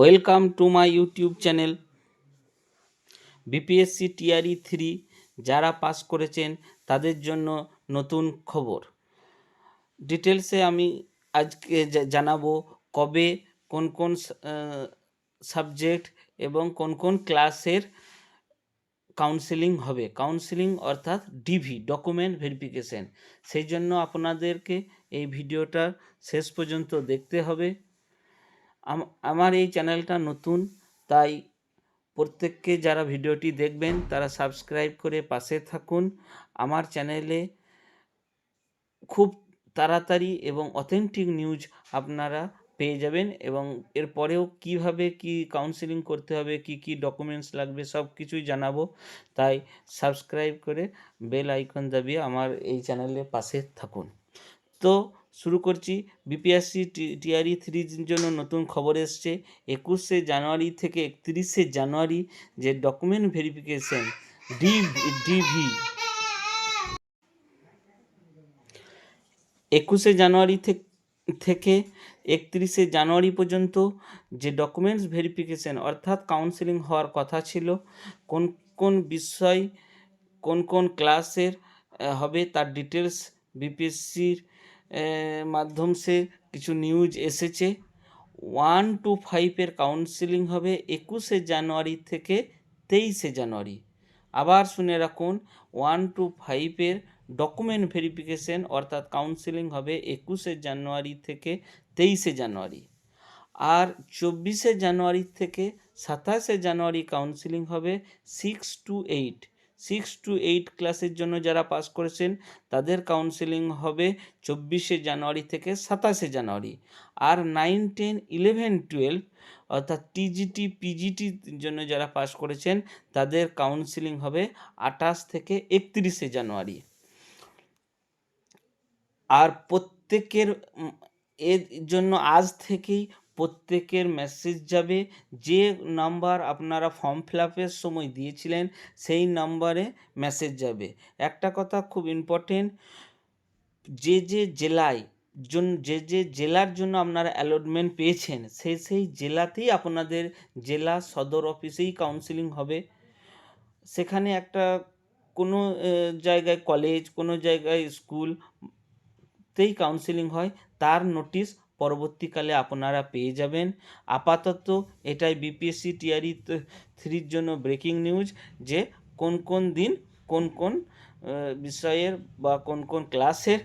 Welcome to my YouTube channel BPSC TRE three যারা pass করেছেন তাদের জন্য নতুন খবর। ডিটেলসে আমি আজকে জানাব কবে কোন কোন সাবজেক্ট এবং কোন কোন ক্লাসের কাউন্সেলিং হবে। কাউন্সেলিং অর্থাৎ ডিভি ডকুমেন্ট ভেরিফিকেশন সেই জন্য আপনাদেরকে এই ভিডিওটা শেষ পর্যন্ত দেখতে হবে। আমার এই চ্যানেলটা নতুন, তাই প্রত্যেককে যারা ভিডিওটি দেখবেন, তারা সাবস্ক্রাইব করে পাশে থাকুন। আমার চ্যানেলে খুব তাড়াতাড়ি এবং অথেন্টিক নিউজ আপনারা পেয়ে যাবেন এবং এরপরেও কীভাবে কি কাউন্সেলিং করতে হবে, কি কি ডকুমেন্টস লাগবে, সব কিছুই জানাব। তাই সাবস্ক্রাইব করে বেল আইকন দাবিয়ে আমার এই চ্যানেলের পাশে থাকুন। তো শুরু করছি। বিপিএসসি টিআরই থ্রির জন্য নতুন খবর এসছে। একুশে জানুয়ারি থেকে একত্রিশে জানুয়ারি যে ডকুমেন্ট ভেরিফিকেশন ডি ডিভি একুশে জানুয়ারি থেকে একত্রিশে জানুয়ারি পর্যন্ত যে ডকুমেন্টস ভেরিফিকেশন অর্থাৎ কাউন্সেলিং হওয়ার কথা ছিল, কোন কোন বিষয়, কোন কোন ক্লাসের হবে তার ডিটেলস বিপিএসসির মাধ্যম সে কিছু নিউজ এসেছে। ওয়ান টু ফাইভের কাউন্সেলিং হবে একুশে জানুয়ারি থেকে তেইশে জানুয়ারি। আবার শুনে রাখুন ওয়ান টু ফাইভের ডকুমেন্ট ভেরিফিকেশন অর্থাৎ কাউন্সেলিং হবে একুশে জানুয়ারি থেকে তেইশে জানুয়ারি। আর চব্বিশে জানুয়ারি থেকে সাতাশে জানুয়ারি কাউন্সেলিং হবে six two eight six two eight ক্লাসের জন্য যারা পাস করেছেন, তাদের কাউন্সেলিং হবে চব্বিশে জানুয়ারি থেকে সাতাশে জানুয়ারি। আর নাইন টেন ইলেভেন টুয়েলভ অর্থাৎ টিজিটি পিজিটির জন্য যারা পাস করেছেন, তাদের কাউন্সেলিং হবে আঠাশ থেকে একত্রিশে জানুয়ারি। আর প্রত্যেকের এর জন্য আজ থেকেই প্রত্যেকের মেসেজ যাবে। যে নাম্বার আপনারা ফর্ম ফিল আপের সময় দিয়েছিলেন, সেই নাম্বারে মেসেজ যাবে। একটা কথা খুব ইম্পর্টেন্ট যে যে জেলায় জন, যে যে জেলার জন্য আপনারা অ্যালটমেন্ট পেয়েছেন, সেই সেই জেলাতেই আপনাদের জেলা সদর অফিসেই কাউন্সিলিং হবে। সেখানে একটা কোনো জায়গায় কলেজ কোনো জায়গায় স্কুল তেই কাউন্সিলিং হয়। তার নোটিশ পরবর্তীকালে আপনারা পেয়ে যাবেন। আপাতত এটাই বিপিএসসি টিআরই থ্রির জন্য ব্রেকিং নিউজ যে কোন কোন দিন কোন কোন বিষয়ের বা কোন কোন ক্লাসের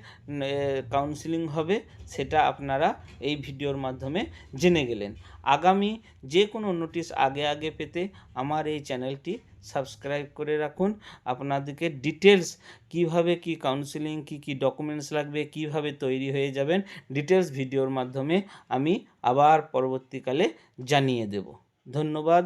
কাউন্সিলিং হবে সেটা আপনারা এই ভিডিওর মাধ্যমে জেনে গেলেন। আগামী যে কোনো নোটিশ আগে আগে পেতে আমার এই চ্যানেলটি সাবস্ক্রাইব করে রাখুন। আপনাদেরকে ডিটেলস কীভাবে কি কাউন্সিলিং কি কি ডকুমেন্টস লাগবে, কীভাবে তৈরি হয়ে যাবেন ডিটেলস ভিডিওর মাধ্যমে আমি আবার পরবর্তীকালে জানিয়ে দেব। ধন্যবাদ